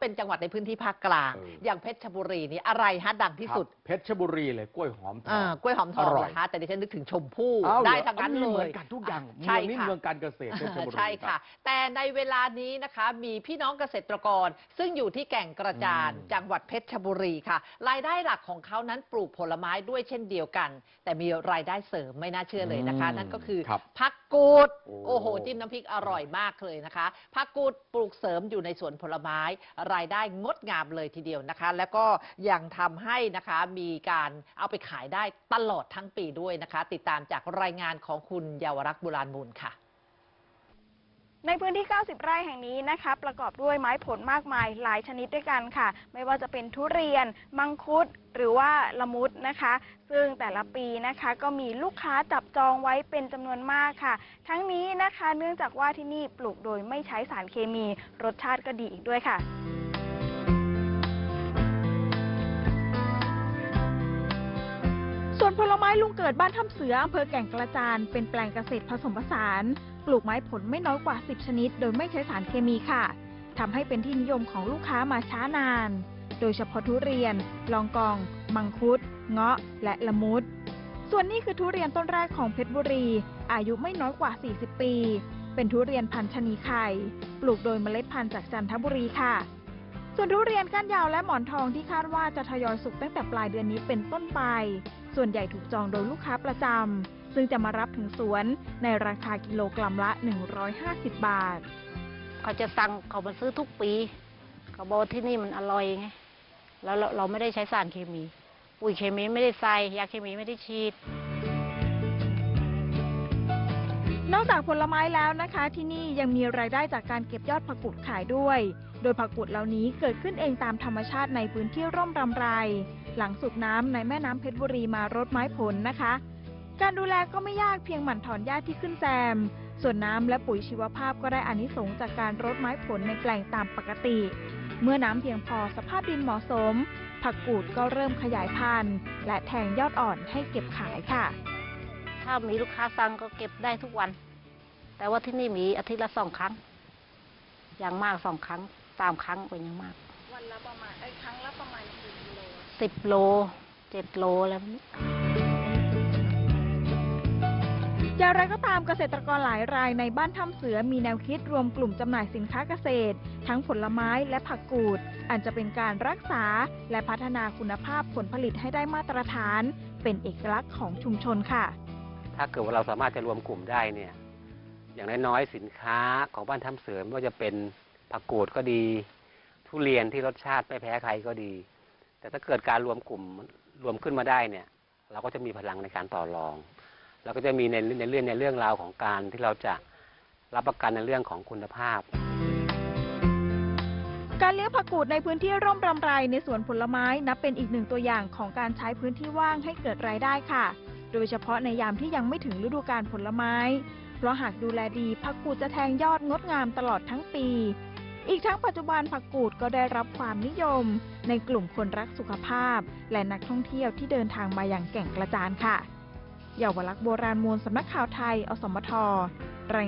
เป็นจังหวัดในพื้นที่ภาคกลางเอออย่างเพชรบุรีนี่อะไรฮะดังที่สุดครับเพชรบุรีเลยกล้วยหอมทออ่างกล้วยหอมทองอร่อยเหรอคะแต่ดิฉันนึกถึงชมพู่อ้าวเหรอได้ทั้งนั้นมีเลเหมือยนกันทุกอย่างใช่เมืองนี้ค่ะเมืองการเกษตรเพชรบุรีใช่รัค่ะบแต่ในเวลานี้นะคะมีพี่น้องเกษตรกร ซึ่งอยู่ที่แก่งกระจานอืมจังหวัดเพชรบุรีค่ะ รายได้หลักของเขานั้นปลูกผลไม้ด้วยเช่นเดียวกัน แต่มีรายได้เสริมไม่น่าเชื่อเลยนะคะ นั่นก็คือครับผักกูดโอ้โอ้โห จิ้มน้ำพริกอร่อยมากเลยนะคะผักกูดปลูกเสริมอยู่ในสวนผลไม้รายได้งดงามเลยทีเดียวนะคะ แล้วก็ยังทำให้นะคะมีการเอาไปขายได้ตลอดทั้งปีด้วยนะคะ ติดตามจากรายงานของคุณเยาวรักษ์บุราณมูลค่ะ ในพื้นที่ 90 ไร่แห่งนี้นะคะ ประกอบด้วยไม้ผลมากมายหลายชนิดด้วยกันค่ะ ไม่ว่าจะเป็นทุเรียน มังคุดหรือว่าละมุดนะคะ ซึ่งแต่ละปีนะคะก็มีลูกค้าจับจองไว้เป็นจำนวนมากค่ะ ทั้งนี้นะคะเนื่องจากว่าที่นี่ปลูกโดยไม่ใช้สารเคมี รสชาติก็ดีอีกด้วยค่ะ วนผลไม้ลุงเกิดบ้านถ้ำเสืออำเภอแก่งกระจานเป็นแปลงเกษตรผสมผสาน ปลูกไม้ผลไม่น้อยกว่า 10 ชนิด โดยไม่ใช้สารเคมีค่ะทำให้เป็นที่นิยมของลูกค้ามาช้านาน โดยเฉพาะทุเรียน ลองกอง มังคุด เงาะ และละมุด ส่วนนี้คือทุเรียนต้นแรกของเพชรบุรี อายุไม่น้อยกว่า 40 ปี เป็นทุเรียนพันธุ์ชนีไข่ ปลูกโดยเมล็ดพันธุ์จากจันทบุรีค่ะส่วนทุเรียนก้านยาวและหมอนทองที่คาดว่าจะทยอยสุกตั้งแต่ปลายเดือนนี้เป็นต้นไป ส่วนใหญ่ถูกจองโดยลูกค้าประจำ ซึ่งจะมารับถึงสวนในราคากิโลกรัมละ 150 บาท เขาจะสั่งเขามาซื้อทุกปีเขาบอกว่าที่นี่มันอร่อยไง แล้วเราเราไม่ได้ใช้สารเคมี ปุ๋ยเคมีไม่ได้ใส่ ยาเคมีไม่ได้ฉีดนอกจากผลไม้แล้วนะคะ ที่นี่ยังมีรายได้จากการเก็บยอดผักกุดขายด้วย โดยผักกุดเหล่านี้เกิดขึ้นเองตามธรรมชาติในพื้นที่ร่มรำไร หลังสูบน้ำในแม่น้ำเพชรบุรีมารดไม้ผลนะคะ การดูแลก็ไม่ยากเพียงหมั่นถอนหญ้าที่ขึ้นแซม ส่วนน้ำและปุ๋ยชีวภาพก็ได้อานิสงส์จากการรดไม้ผลในแปลงตามปกติ เมื่อน้ำเพียงพอสภาพดินเหมาะสม ผักกูดก็เริ่มขยายพันธุ์ และแทงยอดอ่อนให้เก็บขายค่ะ ถ้ามีลูกค้าสั่งก็เก็บได้ทุกวัน แต่ว่าที่นี่มีอาทิตย์ละสองครั้ง อย่างมากสองครั้งสามครั้งเป็นอย่างมาก วันละประมาณครั้งละประมาณกี่กิโลสิบโลเจ็ดโลอะไรแบบนี้อย่างไรก็ตามเกษตรกรหลายรายในบ้านถ้ำเสือมีแนวคิดรวมกลุ่มจำหน่ายสินค้าเกษตร ทั้งผลไม้และผักกูด อันจะเป็นการรักษาและพัฒนาคุณภาพผลผลิตให้ได้มาตรฐาน เป็นเอกลักษณ์ของชุมชนค่ะ ถ้าเกิดว่าเราสามารถจะรวมกลุ่มได้เนี่ยอย่างน้อยๆสินค้าของบ้านถ้ำเสือไม่ว่าจะเป็นผักกูดก็ดี ทุเรียนที่รสชาติไม่แพ้ใครก็ดี แต่ถ้าเกิดการรวมกลุ่มรวมขึ้นมาได้เนี่ย เราก็จะมีพลังในการต่อรอง เราก็จะมีในในเรื่องในเรื่องราวของการที่เราจะรับประกันในเรื่องของคุณภาพการเลี้ยงผักกูดในพื้นที่ร่มรำไรในสวนผลไม้นับเป็นอีกหนึ่งตัวอย่างของการใช้พื้นที่ว่างให้เกิดรายได้ค่ะ โดยเฉพาะในยามที่ยังไม่ถึงฤดูกาลผลไม้ เพราะหากดูแลดีผักกูดจะแทงยอดงดงามตลอดทั้งปี อีกทั้งปัจจุบันผักกูดก็ได้รับความนิยม ในกลุ่มคนรักสุขภาพ และนักท่องเที่ยวที่เดินทางมาอย่างแก่งกระจานค่ะเยาวลักษณ์โบราณมูลสำนักข่าวไทย อสมท